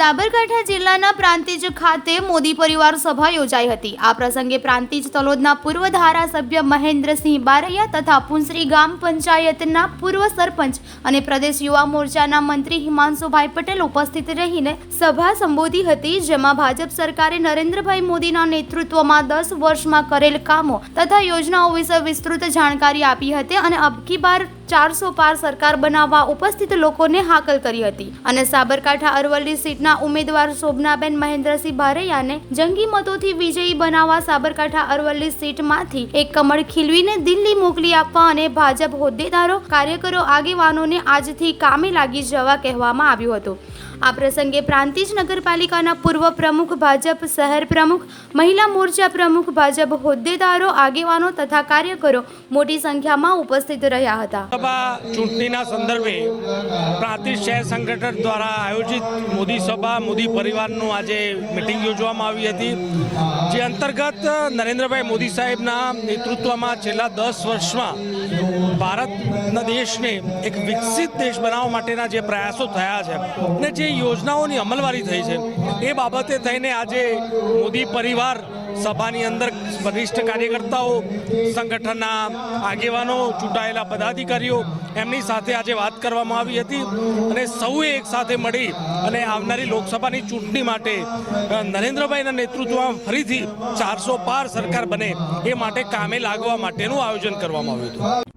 સાબરકાંઠા જિલ્લાના પ્રાંતિજ ખાતે મોદી પરિવાર સભા યોજાઈ હતી. આ પ્રસંગે પ્રાંતિજ તલોદના પૂર્વ ધારાસભ્ય મહેન્દ્રસિંહ બારૈયા તથા પુંસરી ગામ પંચાયતના પૂર્વ સરપંચ અને પ્રદેશ યુવા મોરચાના મંત્રી હિમાંશુભાઈ પટેલ ઉપસ્થિત રહીને સભા સંબોધી હતી, જેમાં ભાજપ સરકારે નરેન્દ્રભાઈ મોદીના નેતૃત્વમાં દસ વર્ષમાં કરેલ કામો તથા યોજનાઓ વિશે વિસ્તૃત જાણકારી આપી હતી અને અબકી બાર ચારસો પાર સરકાર બનાવવા ઉપસ્થિત લોકોને હાકલ કરી હતી. અને સાબરકાંઠા અરવલ્લી સીટના ઉમેદવાર શોભનાબેન મહેન્દ્રસિંહ ભારૈયાને જંગી મતોથી વિજયી બનાવવા સાબરકાંઠા અરવલ્લી સીટમાંથી એક કમળ ખીલવીને દિલ્હી મોકલી આપવા અને ભાજપ હોદ્દેદારો, કાર્યકરો, આગેવાનોને આજથી કામે લાગી જવા કહેવામાં આવ્યું હતું. આ પ્રસંગે પ્રાંતિજ નગરપાલિકાના પૂર્વ પ્રમુખ, ભાજપ શહેર પ્રમુખ, મહિલા મોરચા પ્રમુખ, ભાજપ હોદ્દેદારો, આગેવાનો તથા કાર્યકરો મોટી સંખ્યામાં ઉપસ્થિત રહ્યા હતા. ચૂંટણીના સંદર્ભે પ્રાંતિજ શહેર સંગઠન દ્વારા આયોજિત મોદી સભા, મોદી પરિવારનું આજે મિટિંગ યોજવામાં આવી હતી, જે અંતર્ગત નરેન્દ્રભાઈ મોદી સાહેબના નેતૃત્વમાં છેલ્લા દસ વર્ષમાં ભારતના દેશને એક વિકસિત દેશ બનાવવા માટેના જે પ્રયાસો થયા છે, અને જે યોજનાઓની અમલવારી થઈ છે. એ બાબતે થઈને આજે મોદી પરિવાર સભાની અંદર વરિષ્ઠ કાર્યકર્તાઓ, સંગઠનના આગેવાનો, ચૂંટાયેલા પદાધિકારીઓ એમની સાથે આજે વાત કરવામાં આવી હતી અને સૌએ એક સાથે મળી અને આવનારી લોકસભાની ચૂંટણી માટે નરેન્દ્રભાઈના નેતૃત્વમાં ફરીથી ચારસો પાર સરકાર બને એ માટે કામે લાગવા માટેનું આયોજન કરવામાં આવ્યું હતું.